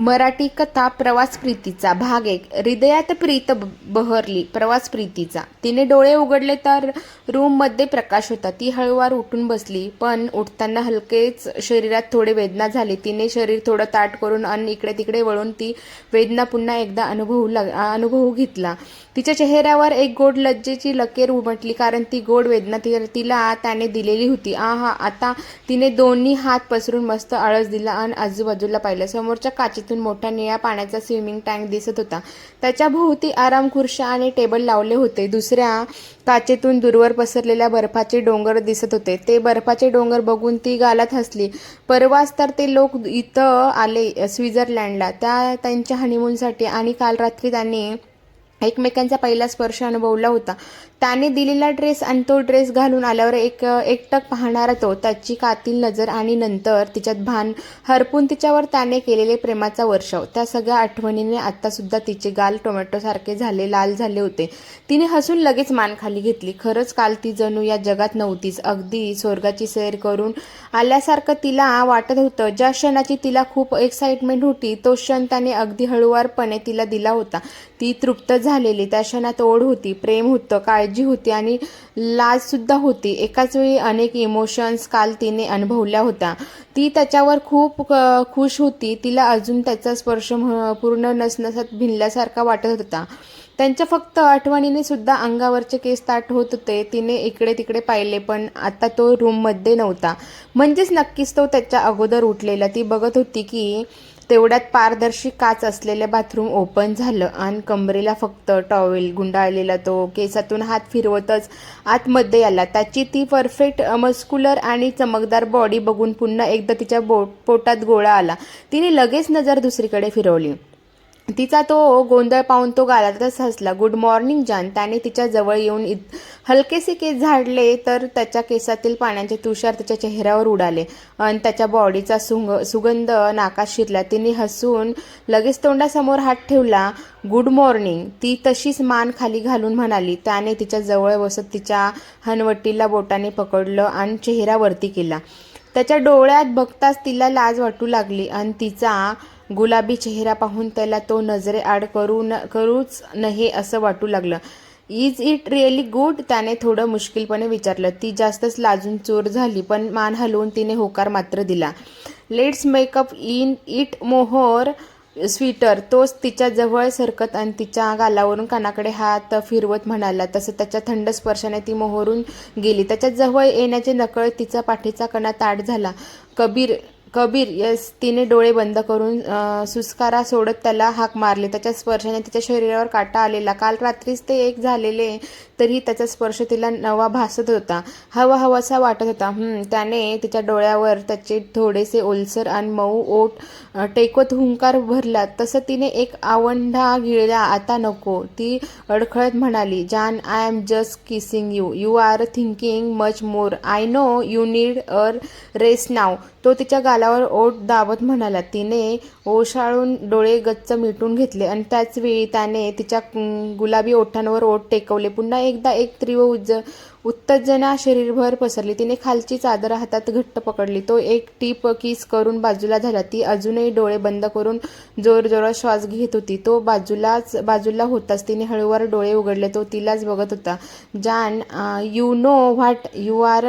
मराठी कथा प्रवास प्रीतीचा भाग एक. हृदयात प्रीत बहरली प्रवास प्रीतीचा तिने डोळे उघडले तर रूममध्ये प्रकाश होता. ती हळूवार उठून बसली पण उठताना हलकेच शरीरात थोडे वेदना झाली. तिने शरीर थोडं ताट करून आणि इकडे तिकडे वळून ती वेदना पुन्हा एकदा अनुभवू लाग अनुभवू घेतला. तिच्या चेहऱ्यावर एक गोड लज्जेची लकेर उमटली कारण ती गोड वेदना ति- तिला त्याने दिलेली होती. आहा आता तिने दोन्ही हात पसरून मस्त आळस दिला आणि आजूबाजूला पाहिलं. समोरच्या काचेत काचेतून मोठ्या निळ्या पाण्याचा स्विमिंग टँक दिसत होता. त्याच्या भोवती आराम खुर्च्या आणि टेबल लावले होते. दुसऱ्या काचेतून दूरवर पसरलेल्या बर्फाचे डोंगर दिसत होते. ते बर्फाचे डोंगर बघून ती गालात हसली. परवाच तर ते लोक इथं आले स्वित्झर्लंडला. त्या त्यांच्या हनीमूनसाठी आणि काल रात्री त्यांनी एकमेकांचा पहिला स्पर्श अनुभवला होता. त्याने दिलेला ड्रेस आणि तो ड्रेस घालून आल्यावर एक एकटक पाहणारा तो त्याची कातील नजर आणि नंतर तिच्यात भान हरपून तिच्यावर त्याने केलेले प्रेमाचा वर्षाव. त्या सगळ्या आठवणीने आत्तासुद्धा तिचे गाल टोमॅटोसारखे झाले लाल झाले होते. तिने हसून लगेच मान खाली घेतली. खरंच काल ती जणू या जगात नव्हतीच. अगदी स्वर्गाची सैर करून आल्यासारखं तिला वाटत होतं. ज्या क्षणाची तिला खूप एक्साइटमेंट होती तो क्षण त्याने अगदी हळुवारपणे तिला दिला होता. ती तृप्त झालेली त्या क्षणात ओढ होती प्रेम होतं काळजी होती आणि लाजसुद्धा होती. एकाच वेळी अनेक इमोशन्स काल तिने अनुभवल्या होत्या. ती त्याच्यावर खूप खुश होती. तिला अजून त्याचा स्पर्श पूर्ण नसनसत भिनल्यासारखा वाटत होता. त्यांच्या फक्त आठवणीने सुद्धा अंगावरचे केस ताट होत होते. तिने इकडे तिकडे पाहिले पण आता तो रूममध्ये नव्हता. म्हणजेच नक्कीच तो त्याच्या अगोदर उठलेला. ती बघत होती की तेवढ्यात पारदर्शी काच असलेले बाथरूम ओपन झालं आणि कमरेला फक्त टॉवेल गुंडाळलेला तो केसातून हात फिरवतच आतमध्ये आला. त्याची ती परफेक्ट मस्क्युलर आणि चमकदार बॉडी बघून पुन्हा एकदा तिच्या बो पोटात गोळा आला. तिने लगेच नजर दुसरीकडे फिरवली. तिचा तो गोंधळ पाहून तो गालातच हसला. गुड मॉर्निंग जान त्याने तिच्या जवळ येऊन इत- हलकेसे केस झाडले तर त्याच्या केसातील पाण्याचे तुषार तिच्या चेहऱ्यावर उडाले. आणि त्याच्या बॉडीचा सुंग सुगंध नाकात शिरला. तिने हसून लगेच तोंडासमोर हात ठेवला. गुड मॉर्निंग ती तशीच मान खाली घालून म्हणाली. त्याने तिच्या जवळ बसत तिच्या हनवटीला बोटाने पकडलं आणि चेहरा वरती केला. त्याच्या डोळ्यात बघताच तिला लाज वाटू लागली आणि तिचा गुलाबी चेहरा पाहून त्याला तो नजरे आड करू न करूच नये असं वाटू लागलं. इज इट रिअली गुड त्याने थोडं मुश्किलपणे विचारलं. ती जास्तच लाजून चोर झाली पण मान हलवून तिने होकार मात्र दिला. Let's make up in it मोहर स्वीटर तोच तिच्या जवळ सरकत आणि तिच्या गालावरून कानाकडे हात फिरवत म्हणाला. तसं त्याच्या थंड स्पर्शाने ती मोहरून गेली. त्याच्याजवळ येण्याचे नकळत तिचा पाठीचा कणा ताट झाला. कबीर कबीर यस तिने डोळे बंद करून सुस्कारा सोडत त्याला हाक मारले. त्याच्या स्पर्शाने तिच्या शरीरावर काटा आलेला. काल रात्रीच ते एक झालेले तरी त्याचा स्पर्श तिला नवा भासत होता. हवा हवासा वाटत होता. त्याने तिच्या डोळ्यावर त्याचे थोडेसे ओलसर आणि मऊ ओट टेकवत हुंकार भरला. तसं तिने एक आवंढा गिळला. आता नको. ती अडखळत म्हणाली जान I am just kissing you you are thinking much more I know you need a rest now तो तिच्या गालावर ओठ दाबत म्हणाला. तिने ओशाळून डोळे गच्च मिटून घेतले आणि त्याच वेळी त्याने तिच्या गुलाबी ओठांवर ओठ टेकवले. पुन्हा एकदा एक तीव्र उज उत्तेजना शरीरभर पसरली. तिने खालची चादर हातात घट्ट पकडली. तो एक टीप किस करून बाजूला झाला. ती अजूनही डोळे बंद करून जोरजोरात श्वास घेत होती. तो बाजूलाच बाजूला होताच तिने हळूवार डोळे उघडले. तो तिलाच बघत होता. जान you know what you are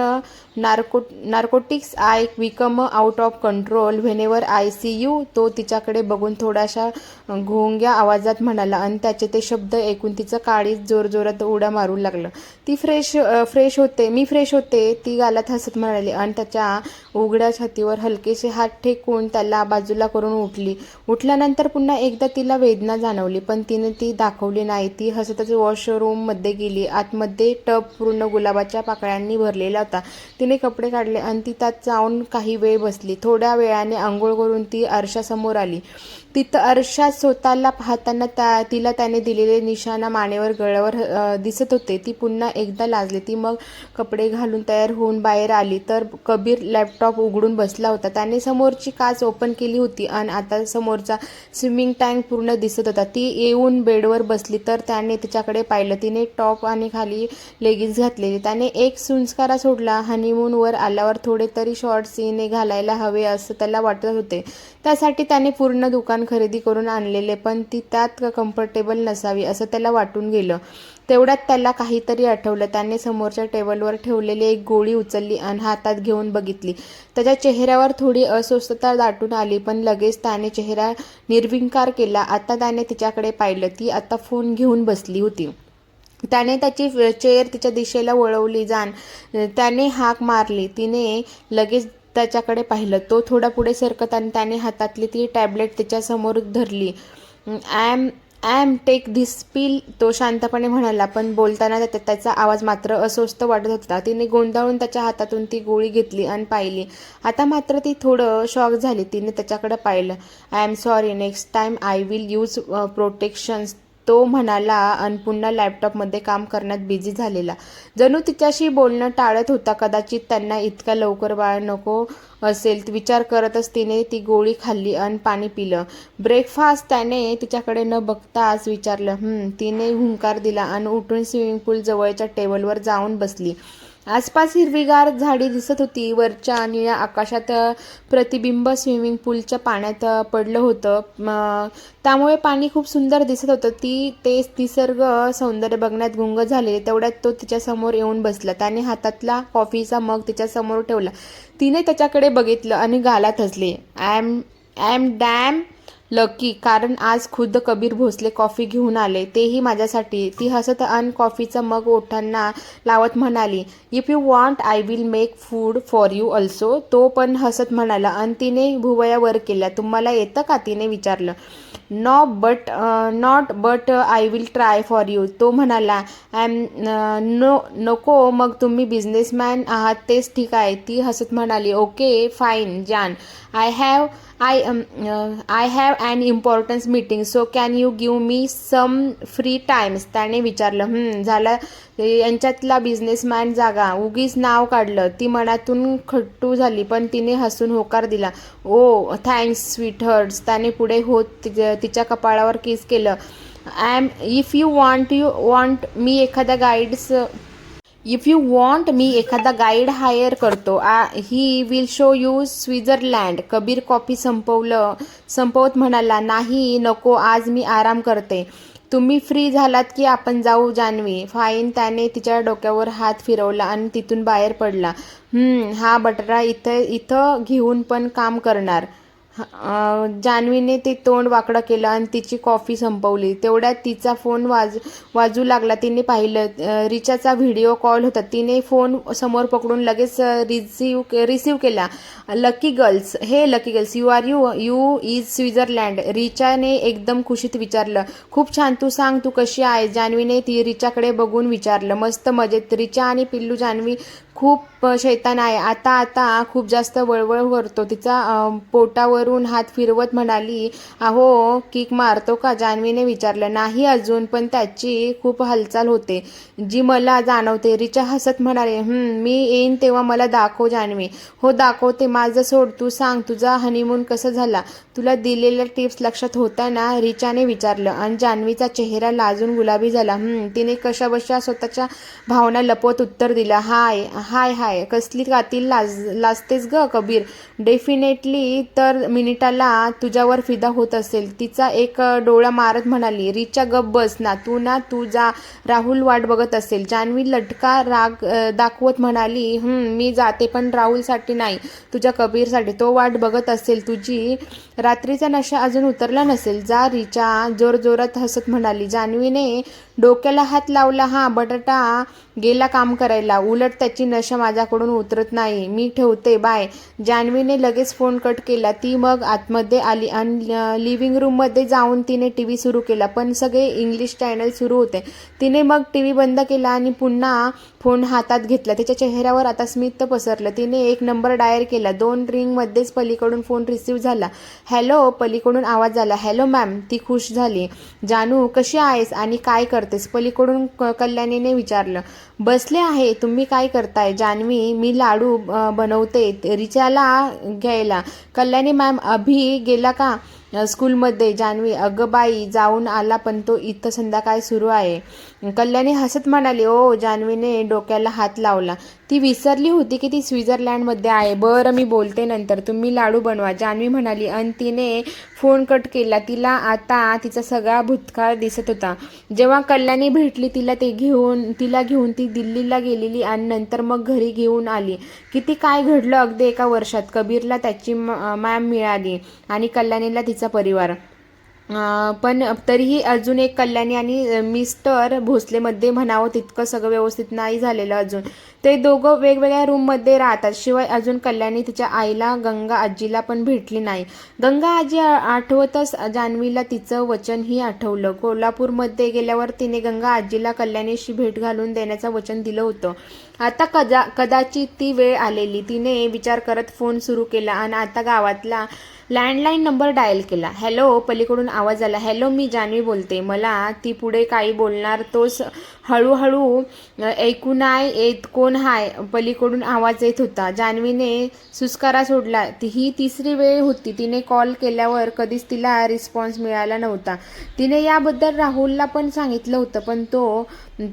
narco narcotics I become out of control whenever I see you तो तिच्याकडे बघून थोड्याशा घोंग्या आवाजात म्हणाला. आणि त्याचे ते शब्द ऐकून तिचं काळीच जोरजोरात उड्या मारू लागलं. ती फ्रेश फ्रेश होते मी फ्रेश होते ती गालात हसत म्हणाली आणि त्याच्या उघड्या छातीवर हलकेसे हात ठेकून त्याला बाजूला करून उठली. उठल्यानंतर पुन्हा एकदा तिला वेदना जाणवली पण तिने ती दाखवली नाही. ती हसतच वॉशरूममध्ये गेली. आतमध्ये टब पूर्ण गुलाबाच्या पाकळ्यांनी भरलेला होता. तिने कपडे काढले आणि ती त्यात जाऊन काही वेळ बसली. थोड्या वेळाने आंघोळ करून ती आरशासमोर आली. तिथं आरशात स्वतःला पाहताना त्या तिला त्याने दिलेले निशाणा मानेवर गळ्यावर दिसत होते. ती पुन्हा एकदा लाजली. ती ती मग कपडे घालून तयार होऊन बाहेर आली. तर कबीर लॅपटॉप उघडून बसला होता. त्याने समोरची काच ओपन केली होती आणि आता समोरचा स्विमिंग टँक पूर्ण दिसत होता. ती येऊन बेडवर बसली. तर त्याने तिच्याकडे पाहिलं. तिने टॉप आणि खाली लेगिन्स घातलेली. त्याने एक संस्कारा सोडला. हनीमूनवर आल्यावर थोडे तरी शॉर्ट्स हिने घालायला हवे असं त्याला वाटत होते. त्यासाठी त्याने पूर्ण दुकान खरेदी करून आणलेले. पण ती त्यात कम्फर्टेबल नसावी असं त्याला वाटून गेलं. तेवढ्यात त्याला काहीतरी आठवलं. त्याने समोरच्या टेबलवर ठेवलेली एक गोळी उचलली आणि हातात घेऊन बघितली. त्याच्या चेहऱ्यावर थोडी अस्वस्थता दाटून आली पण लगेच त्याने चेहरा निर्विंकार केला. आता त्याने तिच्याकडे पाहिलं. ती आता फोन घेऊन बसली होती. त्याने त्याची चेअर तिच्या दिशेला वळवली जाण. त्याने हाक मारली. तिने लगेच त्याच्याकडे पाहिलं. तो थोडा पुढे सरकत आणि त्याने हातातली ती टॅबलेट तिच्यासमोर धरली. I am I am take this pill तो शांतपणे म्हणाला पण बोलताना त्या- त्याचा आवाज मात्र अस्वस्थ वाटत होता. तिने गोंधळून त्याच्या हातातून ती गोळी घेतली आणि पाहिली. आता मात्र ती थोडं शॉक झाली. तिने त्याच्याकडे पाहिलं. I am sorry next time I will use protections तो म्हणाला आणि पुन्हा लॅपटॉपमध्ये काम करण्यात बिझी झालेला. जणू तिच्याशी बोलणं टाळत होता कदाचित. त्यांना इतका लवकर बाळ नको असेल. विचार करतच तिने ती गोळी खाल्ली आणि पाणी पिलं. ब्रेकफास्ट त्याने तिच्याकडे न बघताच विचारलं तिने हुंकार दिला आणि उठून स्विमिंग पूल जवळच्या टेबलवर जाऊन बसली. आसपास हिरवीगार झाडी दिसत होती. वरच्या निळ्या आकाशात प्रतिबिंब स्विमिंग पूलच्या पाण्यात पडलं होतं. त्यामुळे पाणी खूप सुंदर दिसत होतं. ती ते निसर्ग सौंदर्य बघण्यात गुंग झाले. तेवढ्यात तो तिच्यासमोर येऊन बसला. त्याने हातातला कॉफीचा मग तिच्यासमोर ठेवला. तिने त्याच्याकडे बघितलं आणि गालात हसले. I am I am damn lucky कारण आज खुद्द कबीर भोसले कॉफी घेऊन आले. तेही माझ्यासाठी. ती हसत अन कॉफीचा मग ओठांना लावत म्हणाली if you want I will make food for you also तो पण हसत म्हणाला आणि तिने भुवया वर केल्या. तुम्हाला येतं का? तिने विचारलं. No but not but I will try for you तो म्हणाला आय एम नो नको मग तुम्ही बिझनेसमॅन आहात तेच ठीक आहे. ती हसत म्हणाली okay fine Jan. I have I I have an importance meeting so can you give me some free times त्याने विचारलं झालं झाला. यांच्यातला बिझनेसमॅन जागा उगीच नाव काढलं. ती मनातून खट्टू झाली पण तिने हसून होकार दिला. ओ थँक्स स्वीटहर्ट्स त्याने पुढे होत तिच्या तिच्या कपाळावर किस केलं. I am if you want you want me एखादा guides if you want me एखादा गाईड हायर करतो आ he will show you Switzerland Kabir coffee संपवलं संपवत म्हणाला नाही नको आज मी आराम करते. तुम्ही फ्री झालात की आपण जाऊ जान्हवी. फाईन त्याने तिच्या डोक्यावर हात फिरवला आणि तिथून बाहेर पडला. हा बटरा इथं इथं घेऊन पण काम करणार. जान्हवीने ते तोंड वाकडं केलं आणि तिची कॉफी संपवली. तेवढ्यात तिचा फोन वाज वाजू लागला. तिने पाहिलं रिचाचा व्हिडिओ कॉल होता. तिने फोन समोर पकडून लगेच रिसिव्ह रिसिव्ह केला. Lucky girls hey lucky girls you are you you is Switzerland रिचाने एकदम खुशीत विचारलं. खूप छान तू सांग तू कशी आहे? जान्हवीने ती रिचाकडे बघून विचारलं. मस्त मजेत. रिचा आणि पिल्लू जान्हवी खूप शैतान आहे. आता आता खूप जास्त वळवळ करतो. तिचा पोटावरून हात फिरवत म्हणाली अहो किक मारतो का? जान्हवीने विचारलं. नाही अजून पण त्याची खूप हालचाल होते. जी मला जाणवते. रिचा हसत म्हणाले मी येईन तेव्हा मला दाखव जान्हवी. हो दाखवते. माझं सोड. तू सांग तुझा हनीमून कसं झाला? तुला दिलेल्या टिप्स लक्षात होत्या ना? रिचाने विचारलं. आणि जान्हवीचा चेहरा लाजून गुलाबी झाला. तिने कशाबशा स्वतःच्या भावना लपवत उत्तर दिलं. हाय हाय हाय. कसली कातील लाज लाजतेस ग कबीर. डेफिनेटली तर मिनिटाला तुझ्यावर फिदा होत असेल. तिचा एक डोळा मारत म्हणाली रिचा गप बस. ना तू ना तू जा. राहुल वाट बघत असेल. जान्हवी लटका राग दाखवत म्हणाली मी जाते पण राहुलसाठी नाही. तुझ्या कबीरसाठी. तो वाट बघत असेल तुझी. रात्रीचा नशा अजून उतरला नसेल. जा रिचा. जोरजोरात हसत म्हणाली. जान्हवीने डोक्याला हात लावला हा बटाटा गेला काम करायला. उलट त्याची नशा माझ्याकडून उतरत नाही. मी ठेवते. बाय. जान्हवीने लगेच फोन कट केला. ती मग आतमध्ये आली आणि लिव्हिंग रूममध्ये जाऊन तिने टी व्ही सुरू केला. पण सगळे इंग्लिश चॅनल सुरू होते. तिने मग टी व्ही बंद केला आणि पुन्हा फोन हातात घेतला. तिच्या चेहऱ्यावर आता स्मित पसरलं. तिने एक नंबर डायल केला. दोन रिंगमध्येच पलीकडून फोन रिसीव्ह झाला. हॅलो पलीकडून आवाज आला. Hello ma'am. ती खुश झाली. जानू कशी आहेस आणि काय कर करतेस? पलीकडून क- कल्याणीने विचारलं बसले आहे तुम्ही काय करताय? जान्हवी मी लाडू बनवते रिचाला घ्यायला. कल्याणी मॅम अभि गेला का? स्कूलमध्ये जान्हवी अगं बाई जाऊन आला पण तो इथं संध्याकाळ सुरू आहे. कल्याणी हसत म्हणाली ओ जान्हवीने डोक्याला हात लावला. ती विसरली होती की ती स्वित्झर्लंडमध्ये आहे. बरं मी बोलते नंतर. तुम्ही लाडू बनवा. जान्हवी म्हणाली आणि तिने फोन कट केला. तिला आता तिचा सगळा भूतकाळ दिसत होता. जेव्हा कल्याणी भेटली तिला ते घेऊन तिला घेऊन ती दिल्लीला गेलेली आणि नंतर मग घरी घेऊन आली. किती काय घडलं अगदी एका वर्षात. कबीरला त्याची म- मॅम मिळाली आणि कल्याणीला तिचा परिवार. पण तरीही अजून एक कल्याणी आणि मिस्टर भोसलेमध्ये म्हणावं तितकं सगळं व्यवस्थित नाही झालेलं अजून. ते दोघं वेगवेगळ्या रूममध्ये राहतात. शिवाय अजून कल्याणी तिच्या आईला गंगा आजीला पण भेटली नाही. गंगा आजी आठवतच जान्हवीला तिचं वचनही आठवलं. कोल्हापूरमध्ये गेल्यावर तिने गंगा आजीला कल्याणीशी भेट घालून देण्याचं वचन दिलं होतं. आता कदा कदाचित ती वेळ आलेली. तिने विचार करत फोन सुरू केला आणि आता गावातला लँडलाईन नंबर डायल केला. हॅलो पलीकडून आवाज आला. हॅलो मी जान्हवी बोलते. मला ती पुढे काही बोलणार तोच हळूहळू ऐकू नाही येत कोण हाय पलीकडून आवाज येत होता. जान्हवीने सुस्कारा सोडला. ती ही तिसरी वेळ होती. तिने कॉल केल्यावर कधीच तिला रिस्पॉन्स मिळाला नव्हता. तिने याबद्दल राहुलला पण सांगितलं होतं पण तो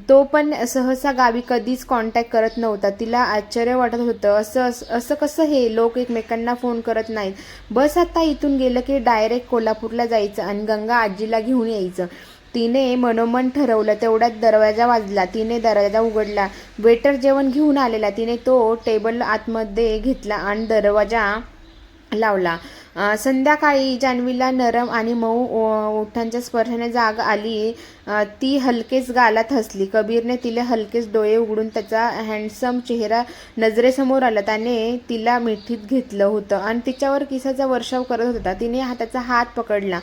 तो पण सहसा गावी कधीच कॉन्टॅक्ट करत नव्हता. तिला आश्चर्य वाटत होतं. असं असं कसं हे? लोक एकमेकांना फोन करत नाहीत. बस आता इथून गेलं की डायरेक्ट कोल्हापूरला जायचं आणि गंगा आजीला घेऊन यायचं. तिने मनोमन ठरवलं तेवढ्यात दरवाजा वाजला तिने दरवाजा उघडला. वेटर जेवण घेऊन आलेला तिने तो टेबल आतमध्ये घेतला आणि दरवाजा लावला. संध्याकाळी जान्हवीला नरम आणि मऊ ओठांच्या स्पर्शाने जाग आली. ती हलकेच गालात हसली. कबीरने तिला हलकेच डोळे उघडून त्याचा हँडसम चेहरा नजरेसमोर आला. त्याने तिला मिठीत घेतलं होतं आणि तिच्यावर किसाचा वर्षाव करत होता. तिने हाताचा हात पकडला.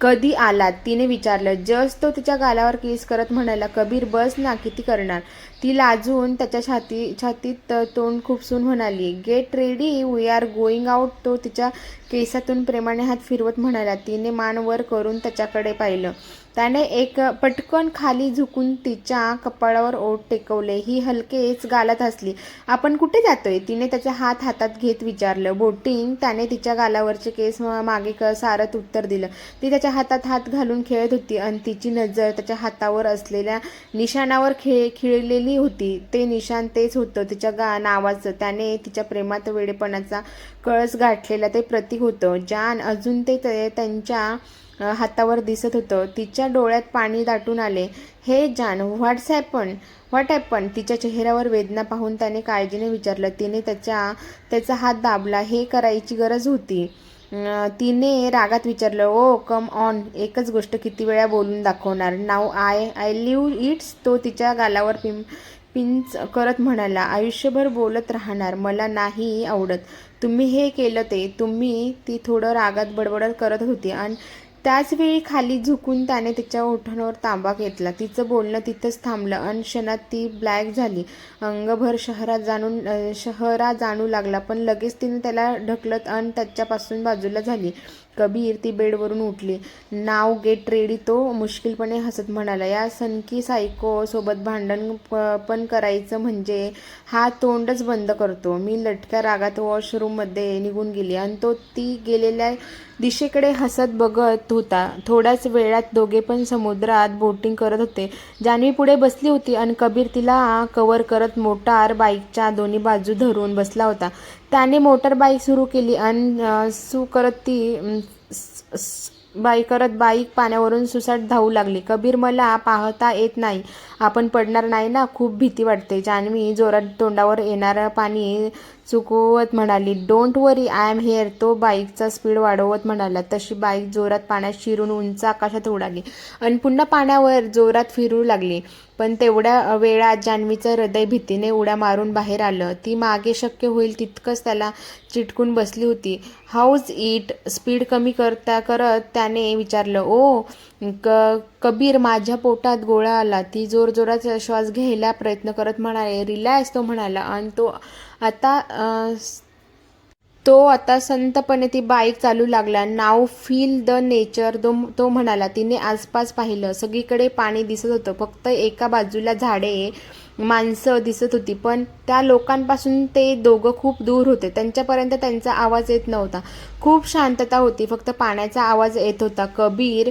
कधी आलात तिने विचारलं. जस्ट तो तिच्या गालावर केस करत म्हणाला कबीर बस ना किती करणार? ती लाजून त्याच्या छाती छातीत तोंड खुपसून म्हणाली get ready we are going out तो तिच्या केसातून प्रेमाने हात फिरवत म्हणाला. तिने मान वर करून त्याच्याकडे पाहिलं. त्याने एक पटकन खाली झुकून तिच्या कपाळावर ओठ टेकवले. ही हलकेच गालात हसली. आपण कुठे जातोय? तिने त्याचा हात हातात घेत विचारलं. बोटिंग त्याने तिच्या गालावरचे केस मागे क सारत उत्तर दिलं. ती त्याच्या हातात हात घालून खेळत होती आणि तिची नजर त्याच्या हातावर असलेल्या निशाणावर खेळ खिळलेली होती. ते निशाण तेच होतं तिच्या गा नावाचं. त्याने तिच्या प्रेमात वेडेपणाचा कळस गाठलेला ते प्रतीक होतं. जान अजून ते ते- त्यांच्या हातावर दिसत होतं. तिच्या डोळ्यात पाणी दाटून आले. हे जान व्हॉट्स हॅपन व्हॉट हॅपन तिच्या चेहऱ्यावर वेदना पाहून त्याने काळजीने विचारलं. तिने त्याच्या त्याचा हात दाबला. हे करायची गरज होती. तिने रागात विचारलं ओ कम ऑन एकच गोष्ट किती वेळा बोलून दाखवणार. Now I I live it's तो तिच्या गालावर पिं पिंच करत म्हणाला आयुष्यभर बोलत राहणार. मला नाही आवडत. तुम्ही हे केलं ते. तुम्ही ती थोडं रागात बडबडत करत होती. आणि त्याचवेळी खाली झुकून त्याने तिच्या ओठांवर तांबा घेतला. तिचं बोलणं तिथंच थांबलं आणि क्षणात ती ब्लॅक झाली. अंगभर शहरात जाणून शहरा जाणू लागला पण लगेच तिने त्याला ढकलत आणि त्याच्यापासून बाजूला झाली. कबीर ती बेडवरून उठली. नाव गेट रेडी तो मुश्किलपणे हसत म्हणाला या सनकी सायको सोबत भांडण पण करायचं म्हणजे हा तोंडच बंद करतो. मी लटक्या रागात वॉशरूममध्ये निघून गेली आणि तो ती गेलेल्या दिशेकडे हसत बघत होता. थोड्याच वेळात दोघे पण समुद्रात बोटिंग करत होते. जान्हवी पुढे बसली होती आणि कबीर तिला कवर करत मोटार बाईकच्या दोन्ही बाजू धरून बसला होता. त्याने मोटरबाईक सुरू केली आणि सू करत ती बाई करत बाईक पाण्यावरून सुसाट धावू लागली. कबीर मला पाहता येत नाही. आपण पडणार नाही ना? खूप भीती वाटते. जान्हवी जोरात तोंडावर येणारं पाणी चुकवत म्हणाली don't worry I am here तो बाईकचा स्पीड वाढवत म्हणाला. तशी बाईक जोरात पाण्यात शिरून उंच आकाशात उडाली आणि पुन्हा पाण्यावर जोरात फिरू लागली. पण तेवढ्या वेळात जान्हवीचं हृदय भीतीने उड्या मारून बाहेर आलं. ती मागे शक्य होईल तितकंच त्याला चिटकून बसली होती. हाऊज इट स्पीड कमी करता करत? त्याने विचारलं. ओ क कबीर माझ्या पोटात गोळा आला. ती जोरजोरात श्वास घ्यायला प्रयत्न करत म्हणाले. रिलॅक्स तो म्हणाला. आणि तो आता तो आता संतपणे ती बाईक चालू लागला. Now feel the nature though तो म्हणाला. तिने आसपास पाहिलं. सगळीकडे पाणी दिसत होतं. फक्त एका बाजूला झाडे माणसं दिसत होती. पण त्या लोकांपासून ते दोघं खूप दूर होते. त्यांच्यापर्यंत त्यांचा आवाज येत नव्हता. खूप शांतता होती. फक्त पाण्याचा आवाज येत होता. कबीर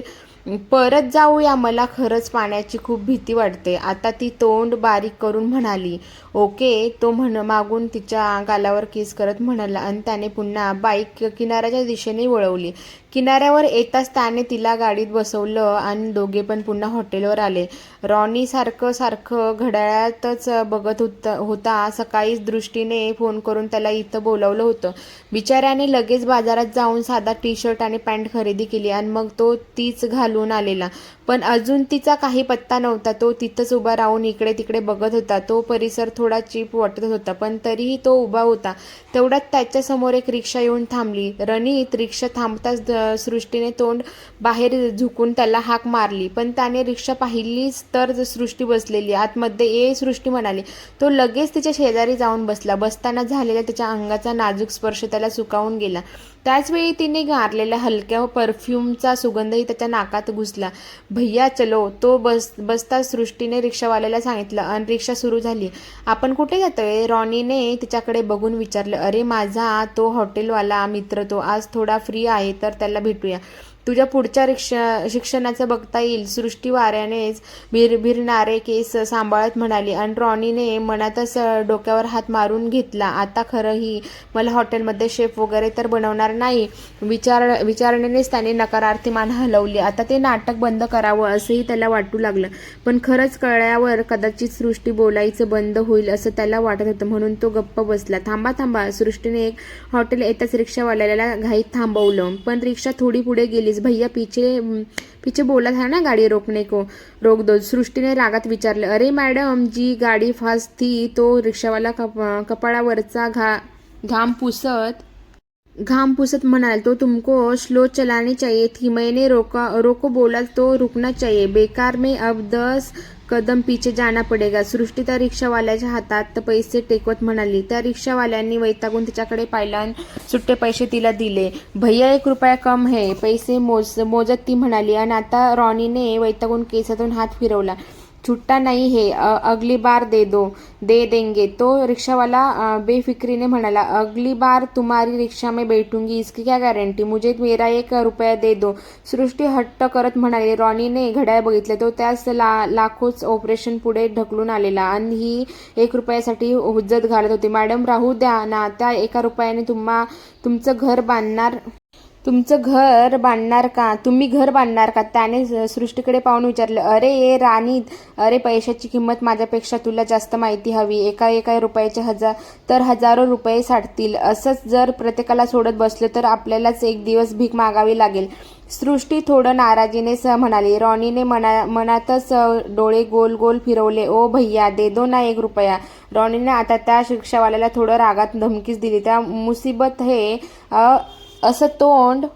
परत जाऊया मला खरंच पाण्याची खूप भीती वाटते. आता ती तोंड बारीक करून म्हणाली ओके तो म्हण मागून तिच्या गालावर किस करत म्हणाला आणि त्याने पुन्हा बाईक किनाऱ्याच्या दिशेने वळवली. किनाऱ्यावर येताच त्याने तिला गाडीत बसवलं आणि दोघे पण पुन्हा हॉटेलवर आले. रॉनी सारखं सारखं घड्याळातच बघत होत होता. सकाळीच दृष्टीने फोन करून त्याला इथं बोलावलं होतं. बिचाऱ्याने लगेच बाजारात जाऊन साधा टी शर्ट आणि पॅन्ट खरेदी केली आणि मग तो तीच घालून आलेला. पण अजून तिचा काही पत्ता नव्हता. तो तिथंच उभा राहून इकडे तिकडे बघत होता. तो परिसर थोडा चीप वाटत होता पण तरीही तो उभा होता. तेवढ्यात त्याच्यासमोर एक रिक्षा येऊन थांबली. रणीत रिक्षा थांबताच द- सृष्टीने तोंड बाहेर झुकून त्याला हाक मारली. पण त्याने रिक्षा पाहिलीच तर सृष्टी बसलेली. आतमध्ये ए सृष्टी म्हणाली तो लगेच तिच्या शेजारी जाऊन बसला. बसताना झालेल्या त्याच्या अंगाचा नाजूक स्पर्श त्याला सुकावून गेला. त्याचवेळी तिने गारलेल्या हलक्या परफ्यूमचा सुगंधही त्याच्या नाकात घुसला. भैया चलो. तो बस बसता सृष्टीने रिक्षावाल्याला सांगितलं आणि रिक्षा सुरू झाली. आपण कुठे जातोय? रॉनीने तिच्याकडे बघून विचारलं अरे माझा तो हॉटेलवाला मित्र तो आज थोडा फ्री आहे तर त्याला भेटूया. तुझ्या पुढच्या रिक्षा शिक्षणाचं बघता येईल. सृष्टी वाऱ्यानेच भिरभिरणारे केस सांभाळत म्हणाली. आणि रॉनीने मनातच डोक्यावर हात मारून घेतला. आता खरंही मला हॉटेलमध्ये शेफ वगैरे तर बनवणार नाही. विचार विचारणेनेच त्याने नकारार्थी मान हलवली. आता ते नाटक बंद करावं असंही त्याला वाटू लागलं. पण खरंच कळल्यावर कदाचित सृष्टी बोलायचं बंद होईल असं त्याला वाटत होतं. म्हणून तो गप्प बसला. थांबा थांबा. सृष्टीने एक हॉटेल येताच रिक्षावाल्याला घाईत थांबवलं. पण रिक्षा थोडी पुढे गेली. प्लीज़ भैया पीछे पीछे बोला था ना गाडी रोकने को रोक दो। सृष्टीने रागात विचारले अरे मॅडम जी गाडी फास्ट थी तो रिक्षावाला कप कपाळावरचा घा घाम पुसत घाम पुसत म्हणाल तो तुमको स्लो चलानी चाहिए थी मैंने रोका रोको बोला तो रुकना चाहिए बेकार में अब दस कदम पीछे जाना पडेगा. सृष्टी त्या रिक्षावाल्याच्या हातात पैसे टेकवत म्हणाली. त्या रिक्षावाल्यांनी वैतागून तिच्याकडे पाहिलं आणि सुट्टे पैसे तिला दिले. भैया एक रुपया कम है पैसे मोज मोजत ती म्हणाली. आणि आता रॉनीने वैतागून केसातून हात फिरवला. छुट्टा नाही है अगली बार दे दो दे देंगे. तो रिक्शावाला बेफिक्रीने म्हणाला अगली बार तुम्हारी रिक्षा में बैठूंगी इसकी क्या गॅरंटी मुझे मेरा एक रुपया दे दो. सृष्टी हट्ट करत म्हणाली रॉनीने घड्याळ बघितलं तो त्याच ला लाखोच ऑपरेशन पुढे ढकलून आलेला आणि ही एक रुपयासाठी हुज्जत घालत होती. मॅडम राहू द्या ना त्या एका रुपयाने तुम्हा तुमचं घर बांधणार तुमचं घर बांधणार का? तुम्ही घर बांधणार का? त्याने स- सृष्टीकडे पाहून विचारलं अरे ए राणी अरे पैशाची किंमत माझ्यापेक्षा तुला जास्त माहिती हवी. एका एका रुपयाचे हजार तर हजारो रुपये साठतील. असंच जर प्रत्येकाला सोडत बसलं तर आपल्यालाच एक दिवस भीक मागावी लागेल. सृष्टी थोडं नाराजीने स म्हणाली रॉनीने मना मनातच डोळे गोल गोल फिरवले. ओ भैया दे दो ना एक रुपया. रॉनीने आता त्या रिक्षावाल्याला थोडं रागात धमकीच दिली. त्या मुसीबत हे असं तोंड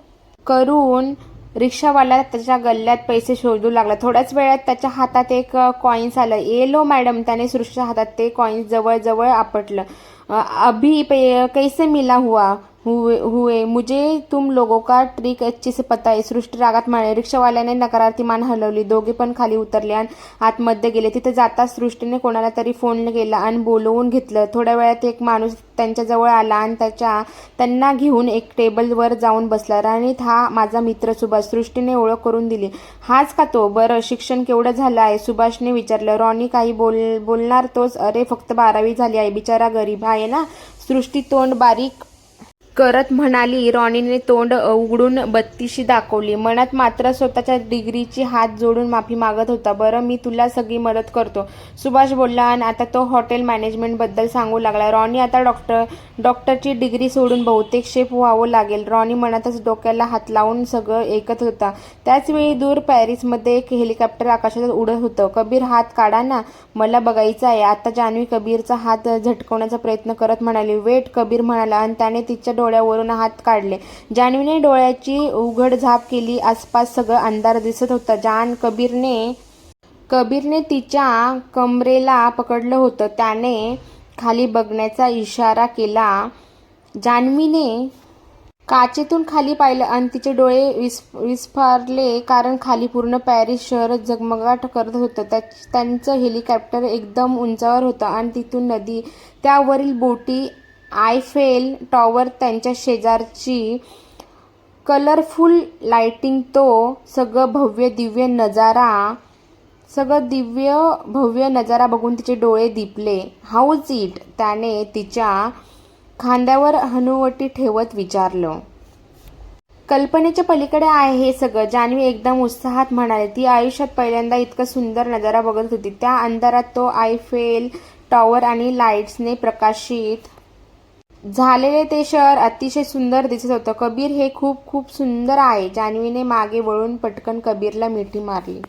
करून रिक्षावाला त्याच्या गल्ल्यात पैसे शोधू लागला. थोड्याच वेळात त्याच्या हातात एक कॉईन्स आलं. येलो मॅडम त्याने सृष्टीच्या हातात ते कॉईन्स जवळजवळ आपटलं. अभी पे कैसे मिला हुआ? हुए हुए. मुझे तुम लोगों का ट्रिक अच्छे से पता है. सृष्टी रागात म्हणाले रिक्षावाल्याने नकारार्थी मान हलवली. दोघे पण खाली उतरले आणि आतमध्ये गेले. तिथे जाता सृष्टीने कोणाला तरी फोन केला आणि बोलवून घेतलं. थोड्या वेळात एक माणूस त्यांच्याजवळ आला आणि त्याच्या त्यांना घेऊन एक टेबलवर जाऊन बसला. राणीत हा माझा मित्र सुभाष. सृष्टीने ओळख करून दिली. हाच का तो? बरं शिक्षण केवढं झालं आहे सुभाषने विचारलं. रॉनी काही बोल बोलणार तोच? अरे फक्त बारावी झाली आहे. बिचारा गरीब आहे ना? सृष्टी तोंड बारीक करत म्हणाली रॉनीने तोंड उघडून बत्तीशी दाखवली. मनात मात्र स्वतःच्या डिग्रीची हात जोडून माफी मागत होता. बरं मी तुला सगळी मदत करतो. सुभाष बोलला आणि आता तो हॉटेल मॅनेजमेंटबद्दल सांगू लागला. रॉनी आता डॉक्टर डॉक्टरची डिग्री सोडून बहुतेक शेफ व्हावं लागेल. रॉनी मनातच डोक्याला हात लावून सगळं ऐकत होता. त्याचवेळी दूर पॅरिसमध्ये एक हेलिकॉप्टर आकाशात उडत होतं. कबीर हात काढा ना. मला बघायचं आहे. आता जान्हवी कबीरचा हात झटकवण्याचा प्रयत्न करत म्हणाली. वेट कबीर म्हणाला आणि त्याने तिच्या डोळ्यावरून हात काढले. जान्हवीने डोळ्याची उघड झाप केली. आसपास सगळं अंधार दिसत होता. जान कबीरने कबीरने तिच्या कमरेला पकडलं होतं. त्याने खाली बघण्याचा इशारा केला. जान्हवीने काचेतून खाली पाहिलं आणि तिचे डोळे विस विस्फारले कारण खाली पूर्ण पॅरिस शहर झगमगाट करत होतं. त्या त्यांचं हेलिकॉप्टर एकदम उंचावर होतं आणि तिथून नदी त्यावरील बोटी आयफेल टॉवर त्यांच्या शेजारची कलरफुल लाइटिंग तो सगळं भव्य दिव्य नजारा सगळं दिव्य भव्य नजारा बघून तिचे डोळे दिपले. हाऊज इट त्याने तिच्या खांद्यावर हनुवटी ठेवत विचारलं. कल्पनेच्या पलीकडे आहे हे सगळं जान्हवी एकदम उत्साहात म्हणाले. ती आयुष्यात पहिल्यांदा इतका सुंदर नजारा बघत होती. त्या अंधारात तो आयफेल टॉवर आणि लाईट्सने प्रकाशित झालेले ते शहर अतिशय सुंदर दिसत होतं. कबीर हे खूप खूप सुंदर आहे. जान्हवीने मागे वळून पटकन कबीरला मिठी मारली.